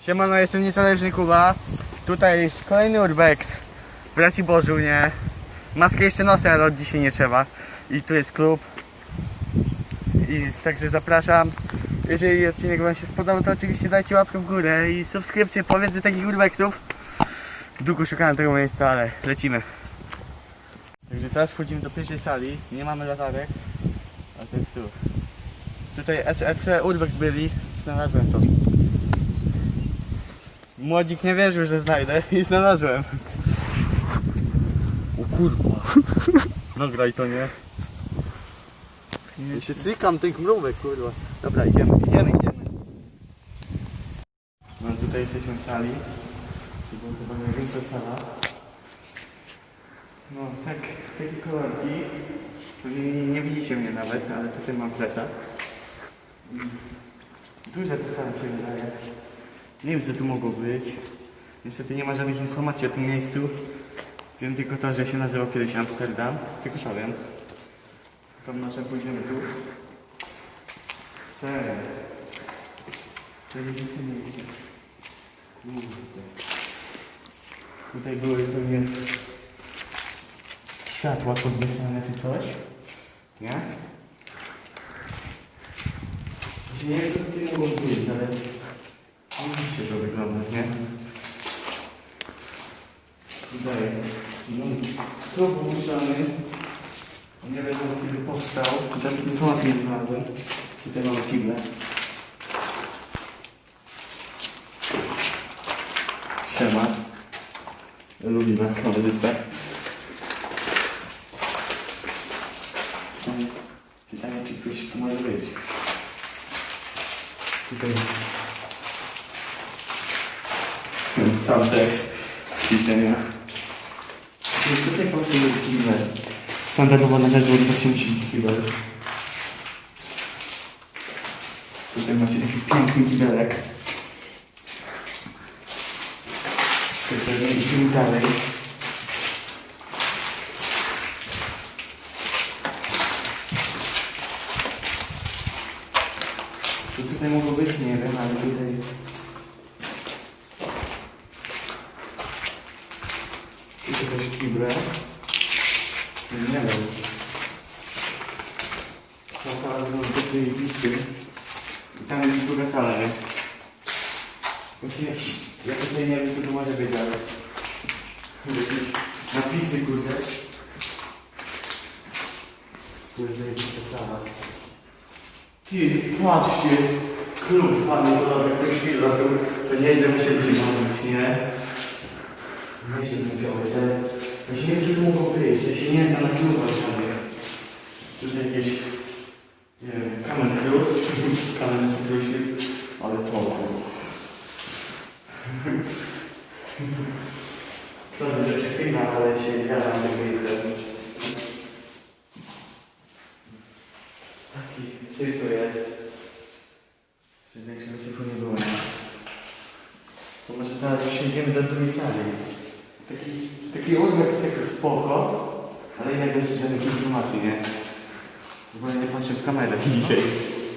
Siemano, jestem niezależny Kuba. Tutaj kolejny Urbex. W Raci Bożu, nie? Maskę jeszcze noszę, ale od dzisiaj nie trzeba. I tu jest klub. I także zapraszam. Jeżeli odcinek Wam się spodobał, to oczywiście dajcie łapkę w górę i subskrypcję pomiędzy takich urbexów. Długo szukałem tego miejsca, ale lecimy. Także teraz wchodzimy do pierwszej sali. Nie mamy latarek, a to jest tu. Tutaj SEC Urbex byli, znalazłem to. Młodzik nie wierzył, że znajdę i znalazłem. O kurwa. Nagraj to, nie? Ja się cykam tych mrówek, kurwa. Dobra, idziemy, idziemy, idziemy. No tutaj jesteśmy w sali. To była chyba największa sala. No tak, takie kolorki. Nie, nie widzicie mnie nawet, ale tutaj mam flesza. Duże te sale się wydaje. Nie wiem co tu mogło być. Niestety nie ma żadnych informacji o tym miejscu. Wiem tylko to, że się nazywał kiedyś Amsterdam. Tylko to wiem. To może pójdziemy tu. Serio. To jest to miejsce. Tutaj były pewnie światła podwieszane czy coś. Nie? Właśnie Nie wiem co tutaj mogło być, ale Oczywiście to wygląda, nie? Tutaj, no, był uszczony. Nie wiadomo kiedy powstał. Żadnych informacji nie znalazłem. Tutaj mamy kible. Siema. Lubi nas kamerzysta. Pytanie, czy ktoś tu może być. Tutaj seks. Ćwiczenia. Tutaj kibel. Standardowo na każdym odwrocie musi być kibel. Tutaj macie taki piękny kibelek. Tutaj idziemy dalej. Tutaj mogło być? Nie wiem, ale tutaj Tu jakaś kibra. Nie wiem. Ta sala wygląda zajebiście. I tam jest druga sala, nie? Właśnie, ja tutaj nie wiem co to może być, ale... Jakieś napisy, kurde. Kurde, zajebista sala. Ty, patrzcie! Klub kolorek, to chwila, to, nieźle musieliśmy mówić, nie? Nie się nie wziąłeś, ale właśnie nie to mogło być, ja się nie znam na klubach żadnych. Tutaj jakieś, nie wiem, kamer cruz, kamer z cruzi, ale to Sorry, że przeklinam, ale się jaram tego miejsca. Taki syf to jest. Że większego syfu nie było, nie? To może teraz przejdziemy do drugiej sali. Taki, taki urwek z tego spoko, ale jednak bez żadnych informacji, nie? W ogóle nie patrzę w kamerę dzisiaj.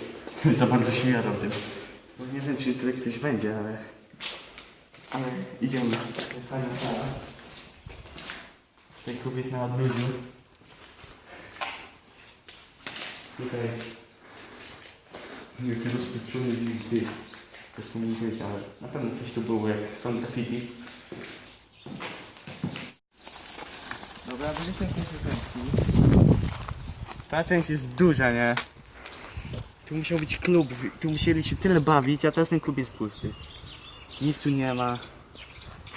Za bardzo się jaram tym. Bo nie wiem, czy tutaj ktoś będzie, ale... Ale idziemy. Fajna sala. Tutaj klub jest na odludziu. Tutaj... Nie, ty rozpoczęły ty. Też tu nie wiedzieć, ale na pewno ktoś tu był, jak są graffiti. Dobra, wyjście się Ta część jest duża, nie? Tu musiał być klub, tu musieli się tyle bawić, a teraz ten klub jest pusty. Nic tu nie ma.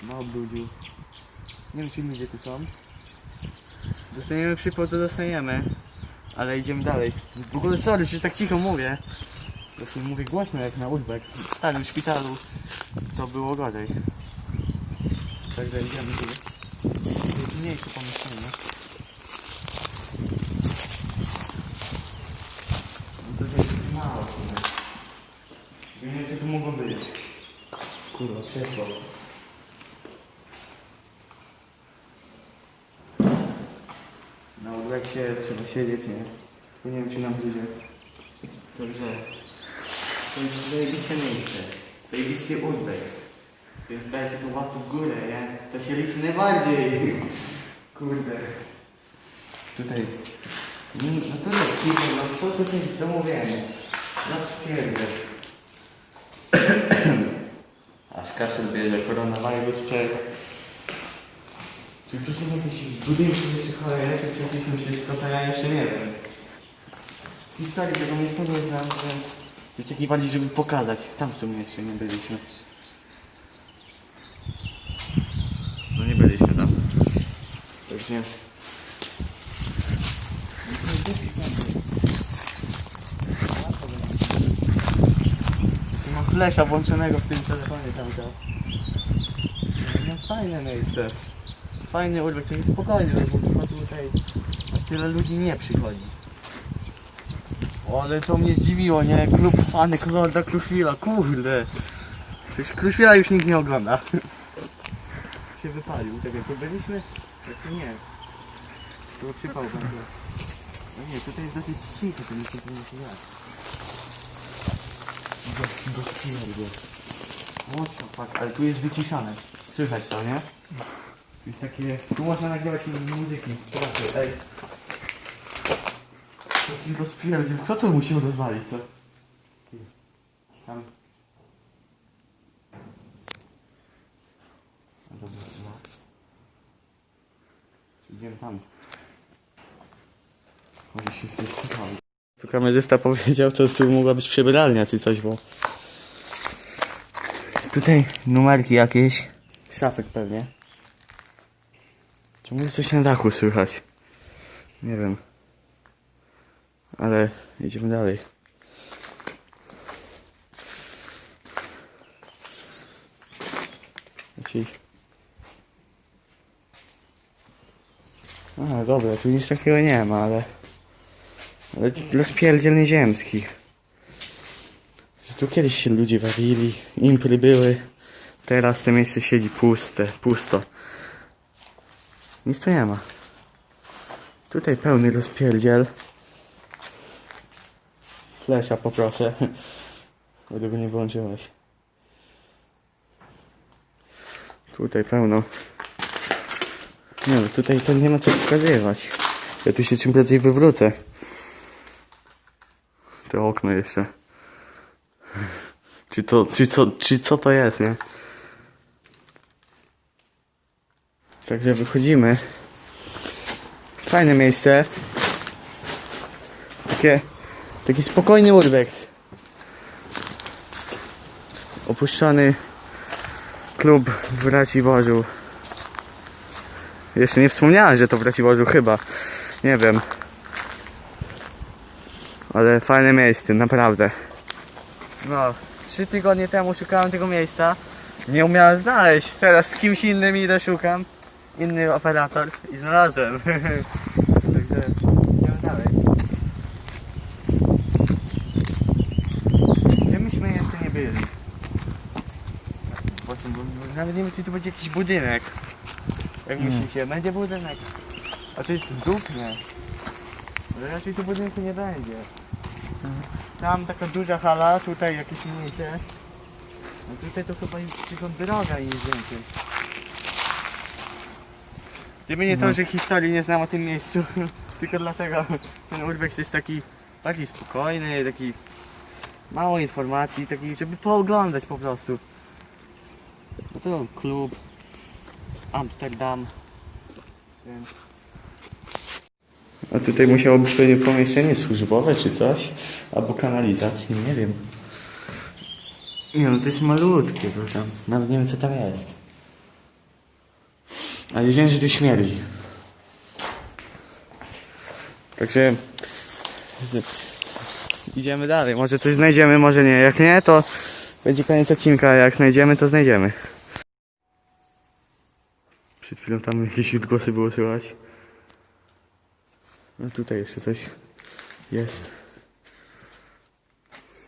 Na obludziu. Nie wiem, czy ludzie tu są. Dostaniemy przypał, to dostaniemy. Ale idziemy dalej. W ogóle sorry, że tak cicho mówię. Właśnie mówię głośno jak na Urbex. W starym szpitalu to było gorzej. Także idziemy tu. Mniejsze pomieszczenie. No to jest mało. kurde. Nie wiem co tu mogło być. Kurwa, krzesło. Na Urbexie trzeba siedzieć, nie? Nie wiem czy nam będzie. Także to jest zajebiste miejsce. Zajebisty urbex. Więc dajcie tą łapkę w górę, nie? To się liczy najbardziej. Kurde. Tutaj. Mm, No to jest kurde, no co tutaj do mówienia? No spierdol. Aż kaszel bierze, koronawirus check. Czy tu są jakieś budynki jeszcze cholery, czy przeszliśmy wszystko, to ja jeszcze nie wiem. Historii tego miejsca nie znam, więc jest taki bardziej, żeby pokazać. Tam w sumie jeszcze nie byliśmy. No nie byliśmy tam. Także... Mam flesza włączonego w tym telefonie cały czas. No fajne miejsce. Fajny urwek, sobie spokojnie, bo chyba tutaj aż tyle ludzi nie przychodzi. O, ale to mnie zdziwiło, nie? Klub fanek Lorda Kruszwila, kurde. Przecież Kruszwila już nikt nie ogląda. się wypalił. Tak jak byliśmy? Znaczy nie. Tu przypał będzie. No nie, tutaj jest dosyć cicho, to nie się jak. Do, do śmierdzie. What the fuck, ale tu jest wyciszane. Słychać to, nie? Tu jest takie... Tu można nagrywać muzyki. Zobaczcie, ej. Taki rozpierdziel. Kto to musiał rozwalić to? Tam. No Dobra, no. Tam. Może się. Co kamerzysta powiedział, to tu mogła być przebieralnia czy coś, bo... Tutaj numerki jakieś. Szafek pewnie. Ciągle coś na dachu słychać. Nie wiem. Ale idziemy dalej. Znaczy... A, dobra, tu nic takiego nie ma, ale... Ale dla spierdziel nieziemskich. Że tu kiedyś się ludzie bawili, impry były. Teraz to miejsce siedzi puste, pusto. Nic tu nie ma. Tutaj pełny rozpierdziel. Flesza poproszę. Tego nie włączyłeś. Tutaj pełno. Nie no, tutaj to nie ma co pokazywać. Ja tu się czym prędzej wywrócę. To okno jeszcze. Czy to, czy co, czy co to jest, nie? Także wychodzimy. Fajne miejsce. Takie, taki spokojny urbex. Opuszczony klub w Raciborzu. Jeszcze nie wspomniałem, że to w Raciborzu chyba. Nie wiem. Ale fajne miejsce, naprawdę. No, trzy tygodnie temu szukałem tego miejsca. Nie umiałem znaleźć. Teraz z kimś innym idę szukam. Inny operator i znalazłem. Także idziemy dalej. Gdzie myśmy jeszcze nie byli? Bo nawet nie wiem czy tu będzie jakiś budynek. Jak myślicie? Będzie budynek. A to jest dupnie. Ale raczej tu budynku nie będzie. Tam taka duża hala, tutaj jakieś mniejsze. A tutaj to chyba jest tylko droga i nic więcej. Gdyby nie to, że historii nie znam o tym miejscu, tylko dlatego ten urbex jest taki bardziej spokojny, taki mało informacji, taki żeby pooglądać po prostu. No to klub Amsterdam. Więc... A tutaj musiało być pewnie pomieszczenie służbowe czy coś, albo kanalizacji, nie wiem. Nie no, to jest malutkie to tam, nawet nie wiem co tam jest. Ale wiem, że tu śmierdzi. Także idziemy dalej. Może coś znajdziemy, może nie. Jak nie, to będzie koniec odcinka. Jak znajdziemy, to znajdziemy. Przed chwilą tam jakieś odgłosy było słychać. No tutaj jeszcze coś jest.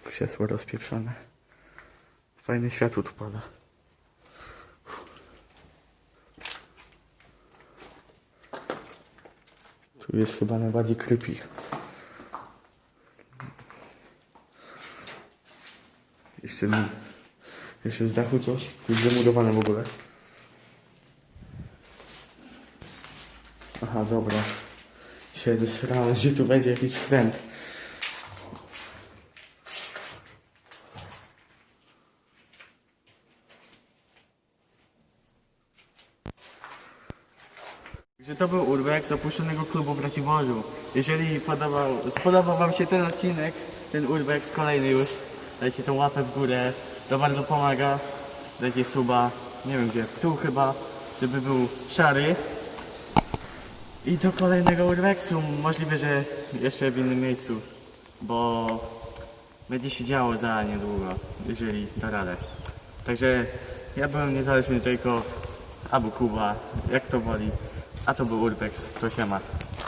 Krzesło rozpieprzone. Fajne światło tu pada. Tu jest chyba najbardziej creepy. Jeszcze Jeszcze z dachu coś. Tu jest zamurowane w ogóle. Aha, dobra. Się wysrałem, że tu będzie jakiś skręt. To był urbex opuszczonego klubu w Raciborzu. Jeżeli podobał, spodobał Wam się ten odcinek, ten urbex, kolejny już, dajcie tą łapę w górę, to bardzo pomaga. Dajcie suba, nie wiem gdzie, tu chyba, żeby był szary. I do kolejnego urbexu, możliwe, że jeszcze w innym miejscu, bo będzie się działo za niedługo, jeżeli da radę. Także ja byłem niezależny Jacob, albo Kuba, jak to woli. A to był Urbex, to się ma.